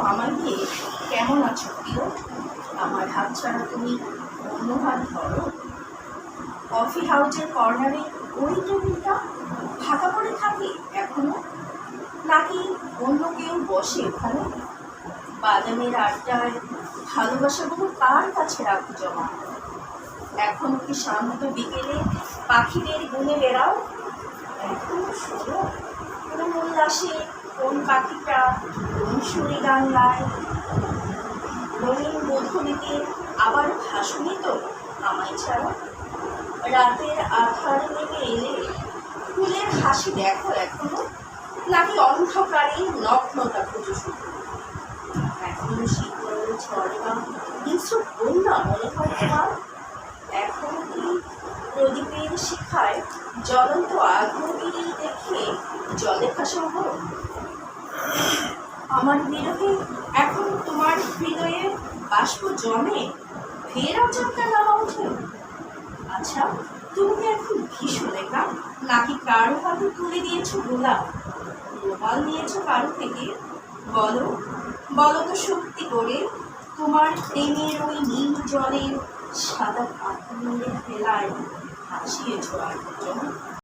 আমার মেয়ে কেমন আছো প্রিয়? আমার হাত ছাড়া তুমি অন্য হাত ধরো। কফি হাউসের কর্নারে ওই টেবিলটা ফাঁকা পড়ে থাকে এখনও? নাকি অন্য কেউ বসে ওখানে? বাদামের আড্ডায় ভালোবাসাগুলো কার কাছে রাখো জমা। এখনও কি শান্ত বিকেলে পাখিদের গুনে বেড়াও? এখনও শোনো, কোন উল্লাসে কোন পাখিটা সুরে গান গায় রঙিন মধুরিতে আবার ভাসুনি তো আমায় ছাড়া? রাতের আধার নেমে এলে ফুলের হাসি দেখো এখনও, নাকি অন্ধকারে নগ্নতা খুঁজো শুধু এখনও শীতল ঝর্ণা কিছু বন্যা মনে হয় তোমার? এখন কি প্রদীপের শিখায় জ্বলন্ত আগ্নেয়গিরি দেখে জলে ভাসা হোক আমার বিরহে এখন তোমার হৃদয়ে বাষ্প জমে ফের আচমকা নামা ওঠে আচ্ছা তুমি এখন ভীষণ একা? নাকি কারও হাতে তুলে দিয়েছ গোলাপ? রুমাল নিয়েছো কারও থেকে? বলো বলো তো সত্যি করে, তোমার প্রেমের ওই নীল জলের সাদা কাপড় ফেলায় হাসিয়েছো আর